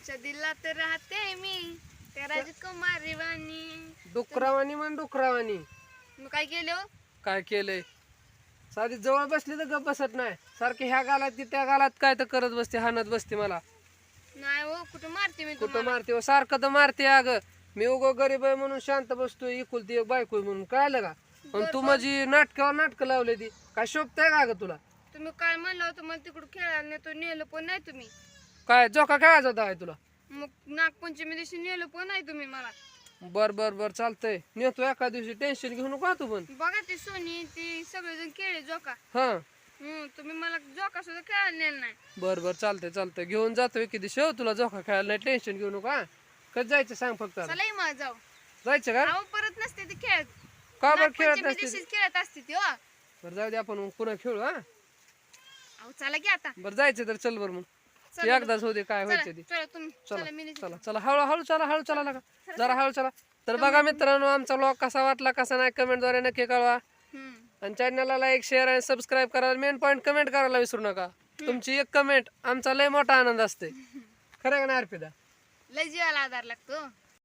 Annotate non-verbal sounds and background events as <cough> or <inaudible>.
तुमच्या दिलात राहते मी. त्या राजकुमारी वाणी. डुकरावानी म्हण डुकरावानी मग काय केलं हो? काय केलंय? साधी जवळ बसली तर गप बसत नाही. सारखी ह्या गालात की त्या गालात काय तर करत बसते हाणत बसते मला. नाही हो कुठं मारते मी कुठं तुम्हाला? मारते हो, सारखं तर मारते अग. मी उगो गरीब आहे म्हणून शांत बसतोय इकुलती एक बायको आहे म्हणून. कळलं का? पण तू माझी नाटकावर नाटकं लावले ती. काय शोभताय का ग तुला? तुम्ही काय म्हणलं होतं? मला तिकडं खेळायला नेतो नेलं पण नाही तुम्ही. काय जोका खेळायचा होता काय तुला? मग नागपंचमी दिवशी नेलं पण नाही तुम्ही मला. बर बर बर चालतंय. नेतो एका दिवशी. टेन्शन घेऊ नको हा तू पण. बघा ती सोनी ती सगळेजण खेळले जोका हा. हम्म तुम्ही मला जोका सुद्धा खेळायला नेलं नाही. बर बर चालतंय चालतंय. घेऊन जातोय किती शेव तुला जोका खेळायला? नाही टेन्शन घेऊ नको हा. कधी जायचं सांग फक्त आता. चला मला जाऊ. जायचं का? अहो परत नसते ती खेळत. का बरं खेळत नागपंचमी नसते दिवशीच खेळत असते ती हो. बरं जाऊ दे आपण पुन्हा खेळू हा. अहो चला की आता. बरं जायचं तर चल बरं मग. एकदाच होते काय व्हायचं ते. चला चला चला हळू हळू चला हळू चला लागा जरा हळू चला. तर बघा मित्रांनो आमचा ब्लॉग कसा वाटला कसा नाही कमेंटद्वारे नक्की कळवा. आणि चॅनलला लाईक शेअर आणि सबस्क्राईब करायला मेन पॉईंट कमेंट करायला विसरू नका. तुमची एक कमेंट आमचा लय मोठा आनंद असते. <laughs> खरं का नाही अर्पिता? लय जीवाला आधार लागतो.